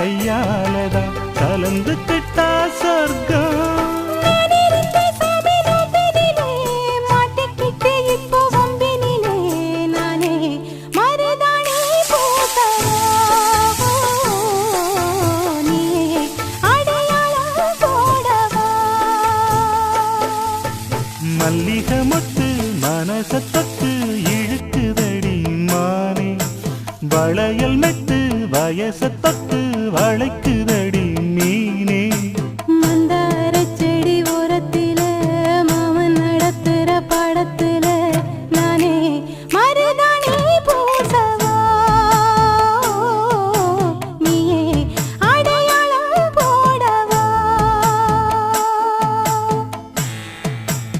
கையாலதா கலந்து கிட்டா சொர்க்கம். மல்லிக மொத்து மனசத்தத்து இழுக்குதடி மானே. வளையல் மெத்து வயச தொட்டு வளைக்க